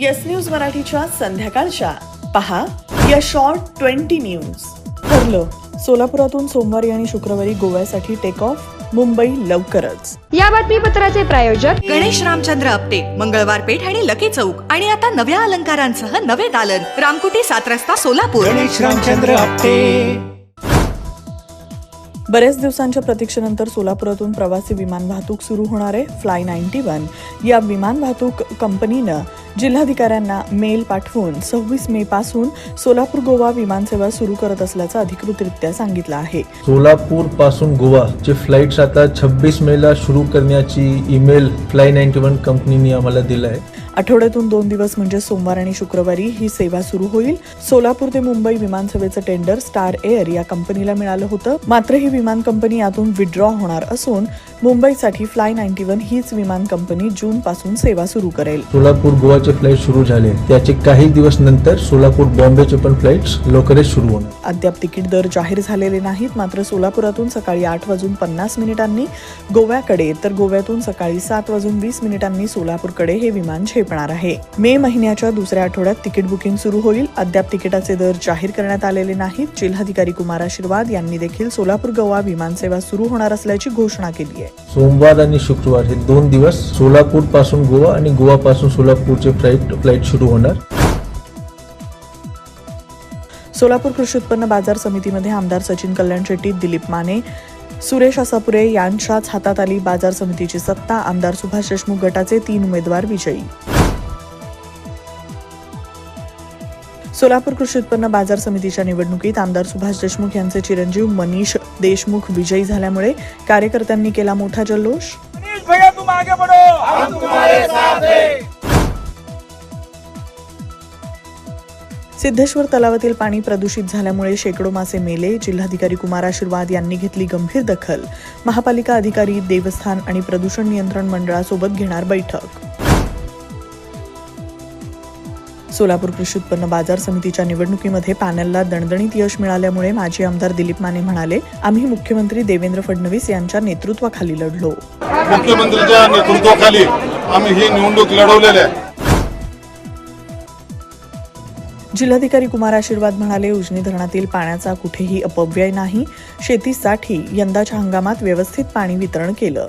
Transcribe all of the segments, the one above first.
Yes news मराठीच्या संध्याकाळच्या. पहा या शॉर्ट ट्वेंटी न्यूज ठरलं सोलापुरातून सोमवारी आणि शुक्रवारी गोव्यासाठी टेक ऑफ मुंबई लवकरच. या बातमीपत्राचे प्रायोजक गणेश रामचंद्र आपटे मंगळवार पेठ आणि लकी चौक. आणि आता नव्या अलंकारांसह नवे दालन. रामकुटी सात रस्ता सोलापूर. गणेश रामचंद्र आपटे. बऱ्याच दिवसांच्या प्रतीक्षेनंतर सोलापुरातून प्रवासी विमान वाहतूक सुरू होणार आहे फ्लाय नाईन्टी वन या विमान वाहतूक कंपनीनं जिल्हाधिकाऱ्यांना मेल पाठवून सव्वीस मे पासून सोलापूर गोवा विमानसेवा सुरू करत असल्याचं अधिकृतरित्या सांगितलं आहे. सोलापूरपासून गोवा चे फ्लाईट्स आता छब्बीस मेला सुरू करण्याची ईमेल फ्लाय नाईन्टी वन कंपनीने आम्हाला दिला आहे आठवड्यातून दोन दिवस म्हणजे सोमवार आणि शुक्रवारी ही सेवा सुरू होईल. सोलापूर ते मुंबई विमानसेवेचं टेंडर स्टार एअर या कंपनीला मिळालं होतं. मात्र ही विमान कंपनी यातून विड्रॉ होणार असून मुंबईसाठी फ्लाय नाईन्टी वन हीच विमान कंपनी जून पासून सेवा सुरू करेल. सोलापूर गोवाचे फ्लाईट सुरू झाले. त्याचे काही दिवस नंतर सोलापूर बॉम्बेचे पण फ्लाईट्स लवकरच सुरू होणार. अद्याप तिकीट दर जाहीर झालेले नाहीत मात्र सोलापुरातून सकाळी आठ वाजून पन्नास मिनिटांनी गोव्याकडे तर गोव्यातून सकाळी सात वाजून वीस मिनिटांनी सोलापूरकडे हे विमान झेपणार आहे. मे महिन्याच्या दुसऱ्या आठवड्यात तिकीट बुकिंग सुरू होईल. अद्याप तिकिटाचे दर जाहीर करण्यात आलेले नाहीत. जिल्हाधिकारी कुमार आशीर्वाद यांनी देखील सोलापूर गोवा विमानसेवा सुरू होणार असल्याची घोषणा केली आहे. सोमवार आणि शुक्रवार हे दोन दिवस सोलापूरपासून गोवा आणि गोवा पासून सोलापूरचे फ्लाईट फ्लाईट सुरू होणार. सोलापूर कृषी उत्पन्न बाजार समितीमध्ये आमदार सचिन कल्याण शेट्टी दिलीप माने सुरेश असापुरे यांच्याच हातात आली बाजार समितीची सत्ता. आमदार सुभाष देशमुख गटाचे तीन उमेदवार विजयी. सोलापूर कृषी उत्पन्न बाजार समितीच्या निवडणुकीत आमदार सुभाष देशमुख यांचे चिरंजीव मनीष देशमुख विजयी झाल्यामुळे कार्यकर्त्यांनी केला मोठा जल्लोष. भैया तुम आगे बढ़ो हम तुम्हारे साथ सिद्धेश्वर तलावातील पाणी प्रदूषित झाल्यामुळे शेकडो मासे मेले. जिल्हाधिकारी कुमार आशीर्वाद यांनी घेतली गंभीर दखल. महापालिका अधिकारी देवस्थान आणि प्रदूषण नियंत्रण मंडळासोबत घेणार बैठक. सोलापूर कृषी उत्पन्न बाजार समितीच्या निवडणुकीमध्ये पॅनलला दणदणीत यश मिळाल्यामुळे माजी आमदार दिलीप माने म्हणाले आम्ही मुख्यमंत्री देवेंद्र फडणवीस यांच्या नेतृत्वाखाली लढलो. मुख्यमंत्र्यांच्या नेतृत्वाखाली आम्ही ही निवडणूक लढवलेली आहे. जिल्हाधिकारी कुमार आशीर्वाद म्हणाले उजनी धरणातील पाण्याचा कुठेही अपव्यय नाही. शेतीसाठी यंदाच्या हंगामात व्यवस्थित पाणी वितरण केलं.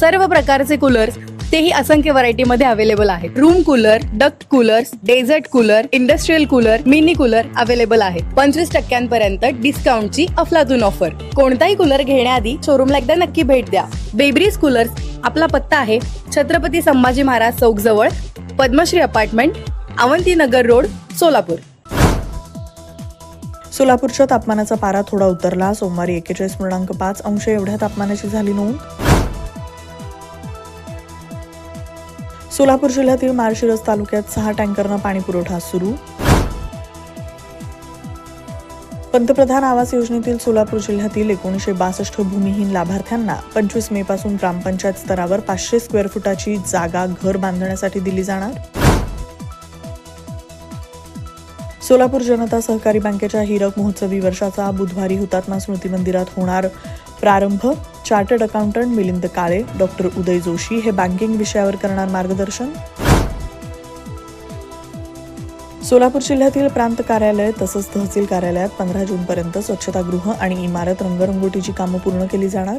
सर्व प्रकारचे कूलर्स तेही असंख्य व्हरायटी मध्ये अवेलेबल आहेत. Room cooler duct coolers desert cooler industrial cooler mini cooler available आहेत. पंचवीस टक्क्यांपर्यंत डिस्काउंटची अफलातून ऑफर कोणताही कूलर घेण्याआधी शोरूमला एकदा नक्की भेट द्या. बेब्रीज कूलर्स आपला पत्ता आहे छत्रपती संभाजी महाराज चौक जवळ पद्मश्री अपार्टमेंट अवंतीनगर रोड सोलापूर. सोलापूरच्या तापमानाचा पारा थोडा उतरला. सोमवारी एकेचाळीस पूर्णांक पाच अंश एवढ्या तापमानाची झाली नोंद. सोलापूर जिल्ह्यातील माळशिरस तालुक्यात सहा टँकरनं पाणी पुरवठा सुरू. पंतप्रधान आवास योजनेतील सोलापूर जिल्ह्यातील एकोणीसशे बासष्ट भूमिहीन लाभार्थ्यांना पंचवीस मे पासून ग्रामपंचायत स्तरावर पाचशे स्क्वेअर फुटाची जागा घर बांधण्यासाठी दिली जाणार. सोलापूर जनता सहकारी बँकेच्या हिरक महोत्सवी वर्षाचा बुधवारी हुतात्मा स्मृती मंदिरात होणार प्रारंभ chartered accountant Milind Kale doctor Uday Joshi हे बँकिंग विषयावर करणार मार्गदर्शन. सोलापूर जिल्ह्यातील प्रांत कार्यालय तसंच तहसील कार्यालयात पंधरा जूनपर्यंत स्वच्छतागृह आणि इमारत रंगरंगोटीची कामं पूर्ण केली जाणार.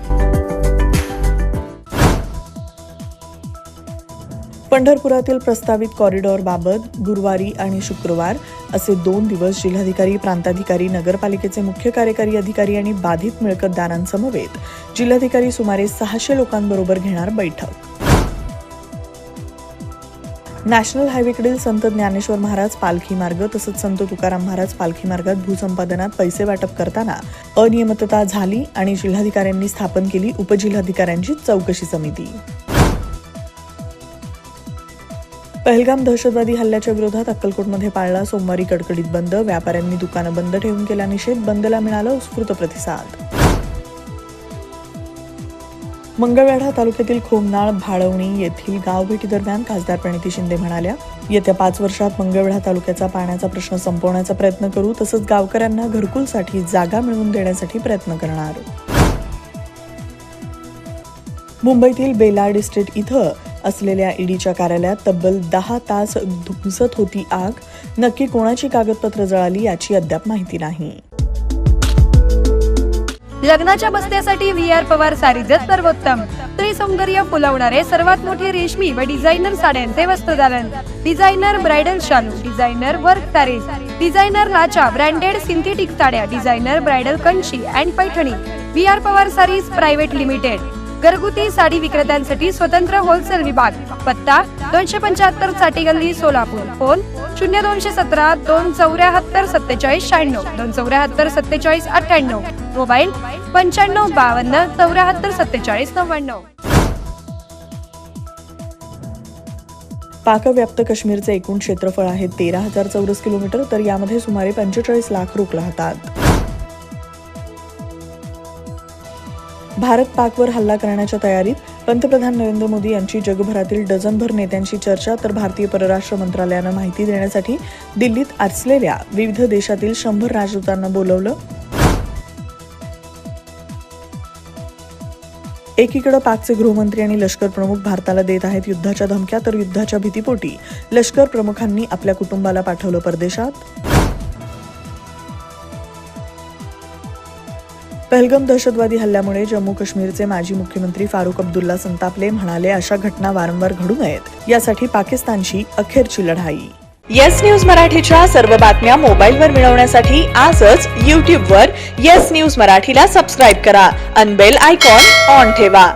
पंढरपुरातील प्रस्तावित कॉरिडॉरबाबत गुरुवारी आणि शुक्रवार असे दोन दिवस जिल्हाधिकारी प्रांताधिकारी नगरपालिकेचे मुख्य कार्यकारी अधिकारी आणि बाधित मिळकतदारांसमवेत. जिल्हाधिकारी सुमारे सहाशे लोकांबरोबर घेणार बैठक. नॅशनल हायवेकडील संत ज्ञानेश्वर महाराज पालखी मार्ग तसंच संत तुकाराम महाराज पालखी मार्गात भूसंपादनात पैसे वाटप करताना अनियमितता झाली आणि जिल्हाधिकाऱ्यांनी स्थापन केली उपजिल्हाधिकाऱ्यांची चौकशी समिती. पहलगाम दहशतवादी हल्ल्याच्या विरोधात अक्कलकोटमध्ये पाळला सोमवारी कडकडीत बंद व्यापाऱ्यांनी दुकानं बंद ठेवून केला निषेध बंदला मिळाला उत्स्फूर्त प्रतिसाद. मंगळवेढा तालुक्यातील खोमनाळ भाळवणी येथील गावभेटी दरम्यान खासदार प्रणिती शिंदे म्हणाल्या येत्या पाच वर्षात मंगळवेढा तालुक्याचा पाण्याचा प्रश्न संपवण्याचा प्रयत्न करू तसंच गावकऱ्यांना घरकुलसाठी जागा मिळवून देण्यासाठी प्रयत्न करणार. मुंबईतील बेला इस्टेट इथं असलेल्या ईडीच्या कार्यालयात तब्बल दहा तास धुमसत होती आग. नक्की कोणाची कागदपत्र जळाली याची अद्याप माहिती नाही. लग्नाच्या बस्त्यासाठी व्ही आर पवार सारीजच सर्वोत्तम. त्रिसौंदर्य सौंदर्य फुलवणारे सर्वात मोठे रेशमी व डिझायनर साड्यांचे वस्त्रदालन डिझायनर ब्रायडल शालू डिझायनर वर्क तारे. डिझायनर लाचा ब्रँडेड सिंथेटिक साड्या designer bridal Kanchi and Paithani. V R Pawar sarees private limited. घरगुती साडी विक्रेत्यांसाठी स्वतंत्र होलसेल विभाग. पत्ता दोनशे पंच्याहत्तरसाठी गल्ली सोलापूर. फोन शून्य दोनशे सतरा दोन चौऱ्याहत्तर सत्तेचाळीस शहाण्णव. दोन चौऱ्याहत्तर सत्तेचाळीस अठ्ठ्याण्णव. मोबाईल पंच्याण्णव बावन्न चौऱ्याहत्तर सत्तेचाळीस नव्याण्णव. पाकव्याप्त काश्मीरचे एकूण क्षेत्रफळ आहे तेरा हजार चौरस किलोमीटर तर यामध्ये सुमारे पंचेचाळीस लाख लोक राहतात भारत पाकवर हल्ला करण्याच्या तयारीत पंतप्रधान नरेंद्र मोदी यांची जगभरातील डझनभर नेत्यांशी चर्चा तर भारतीय परराष्ट्र मंत्रालयानं माहिती देण्यासाठी दिल्लीत असलेल्या विविध देशातील शंभर राजदूतांना बोलवलं. एकीकडे पाकचे गृहमंत्री आणि लष्कर प्रमुख भारताला देत आहेत युद्धाच्या धमक्या तर युद्धाच्या भीतीपोटी लष्कर प्रमुखांनी आपल्या कुटुंबाला पाठवलं परदेशात. पहलगम दहशतवादी हल्ल्यामुळे जम्मू काश्मीरचे माजी मुख्यमंत्री फारुख अब्दुल्ला संतापले म्हणाले अशा घटना वारंवार घडू नयेत. यासाठी पाकिस्तानची अखेरची लढाई. येस न्यूज मराठीच्या सर्व बातम्या मोबाईलवर मिळवण्यासाठी आजच यूट्यूबवर येस न्यूज मराठीला सबस्क्राईब करा. अनबेल आयकॉन ऑन ठेवा.